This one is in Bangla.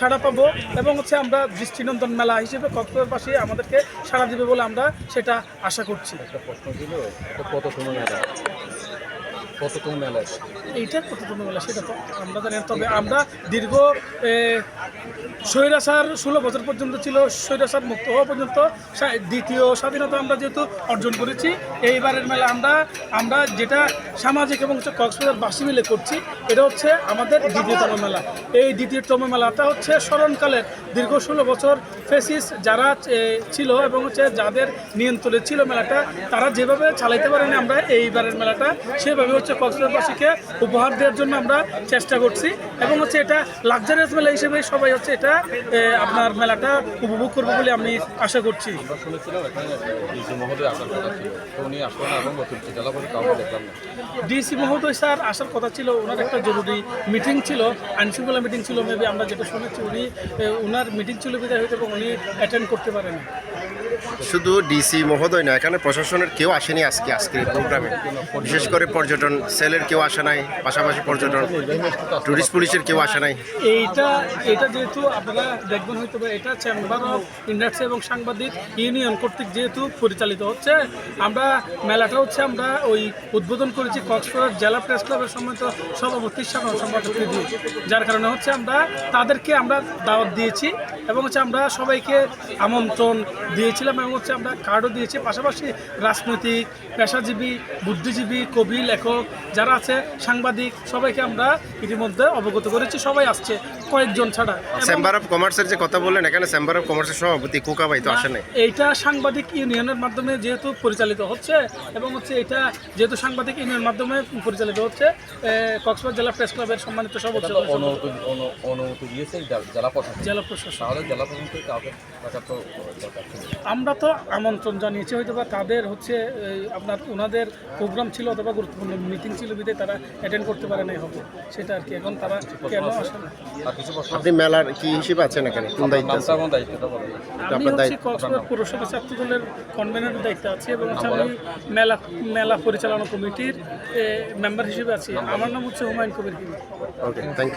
সাড়া পাবো এবং হচ্ছে আমরা দৃষ্টিনন্দন মেলা হিসেবে কক্সবাজারবাসী আমাদেরকে সাড়া দেবে বলে আমরা সেটা আশা করছি। একটা প্রশ্ন ছিল কত সময় কততম মেলা? এইটা কতটুকু মেলা সেটা তো আমরা জানি তবে আমরা দীর্ঘ স্বৈরাচার ষোলো বছর পর্যন্ত ছিল, স্বৈরাচার মুক্ত হওয়া পর্যন্ত দ্বিতীয় স্বাধীনতা আমরা যেহেতু অর্জন করেছি, এইবারের মেলা আমরা আমরা যেটা সামাজিক এবং হচ্ছে কক্সবাজারবাসী মিলে করছি, এটা হচ্ছে আমাদের দ্বিতীয়তম মেলা এই দ্বিতীয়তম মেলাটা হচ্ছে স্মরণকালের দীর্ঘ ষোলো বছর ফেসিস যারা ছিল এবং হচ্ছে যাদের নিয়ন্ত্রণে ছিল মেলাটা, তারা যেভাবে চালাইতে পারেনি, আমরা এইবারের মেলাটা সেভাবে হচ্ছে কক্সবাজারবাসীকে উপহার দেওয়ার জন্য আমরা চেষ্টা করছি। এবং হচ্ছে এটা লাক্সারিয়াস মেলা হিসেবে সবাই হচ্ছে এটা আপনার মেলাটা উপভোগ করবে বলে আমি আশা করছি। আমরা শুনেছিলাম এখানে ডিসি মহোদয় আসার কথা ছিল উনি আসলো না এবং অতিরিক্ত জেলা পরিষদ কাউকে দেখলাম না। ডিসি মহোদয় স্যার আসার কথা ছিল ওনার একটা জরুরি মিটিং ছিল আইনশৃঙ্খলা মিটিং ছিল মেবি আমরা যেটা শুনেছি উনি ওনার মিটিং ছিল বিদায় হয়তো এবং উনি অ্যাটেন্ড করতে পারেন। শুধু ডিসি মহোদয় না এখানে প্রশাসনের কেউ আসেনি আজকে আজকের এই প্রোগ্রামে। বিশেষ করে পর্যটন সেলের কেউ আসে নাই পাশাপাশি পর্যটন টুরিস্ট পুলিশের কেউ আসে নাই? এইটা এটা যেহেতু আপনারা দেখবেন হয়তো এটা চেম্বার অফ ইন্ডাস্ট্রি এবং সাংবাদিক ইউনিয়ন কর্তৃক যেহেতু পরিচালিত হচ্ছে, আমরা মেলাটা হচ্ছে আমরা ওই উদ্বোধন করেছি কক্সবাজার জেলা প্রেস ক্লাবের সম্মানিত সভাপতি সাধারণ সম্পাদককে দিয়ে যার কারণে হচ্ছে আমরা তাদেরকে আমরা দাওয়াত দিয়েছি এবং হচ্ছে আমরা সবাইকে আমন্ত্রণ দিয়েছিলাম এবং হচ্ছে আমরা কার্ডও দিয়েছি। পাশাপাশি রাজনৈতিক, পেশাজীবী, বুদ্ধিজীবী, কবি, লেখক যারা আছে, সাংবাদিক, সবাইকে আমরা ইতিমধ্যে অবগত করেছি সবাই আসছে কয়েকজন ছাড়া। চেম্বার অফ কমার্সের যে কথা বললেন এখানে চেম্বার অফ কমার্সের সভাপতি কুকাবাই তো আসে নাই এইটা সাংবাদিক ইউনিয়নের মাধ্যমে যেহেতু পরিচালিত হচ্ছে এবং হচ্ছে এটা যেহেতু সাংবাদিক ইউনিয়নের মাধ্যমে পরিচালিত হচ্ছে কক্সবাজার জেলা প্রেস ক্লাবের সম্মানিত সভাপতি অনুমতি দিয়েছে জেলা- জেলা প্রশাসন। জেলা প্রশাসন। জেলা প্রশাসন আমরা তো আমন্ত্রণ জানিয়েছি হয়তো বা তাদের হচ্ছে আপনার ওনাদের প্রোগ্রাম ছিল অথবা গুরুত্বপূর্ণ মিটিং ছিল বিদে তারা অ্যাটেন্ড করতে পারে নাই হবে সেটা আর কি। এখন তারা আপনি মেলার কি হিসেবে আছেন এখানে? কোন দায়িত্ব আমি আপনার হচ্ছে দায়িত্ব- কক্সবাজার পৌরসভা ছাত্র দলের কনভেনারের দায়িত্ব আছে এবং আমি মেলা মেলা পরিচালনা কমিটির মেম্বার হিসেবে আছি। আমার নাম হচ্ছে Humayun Kabir okay thank you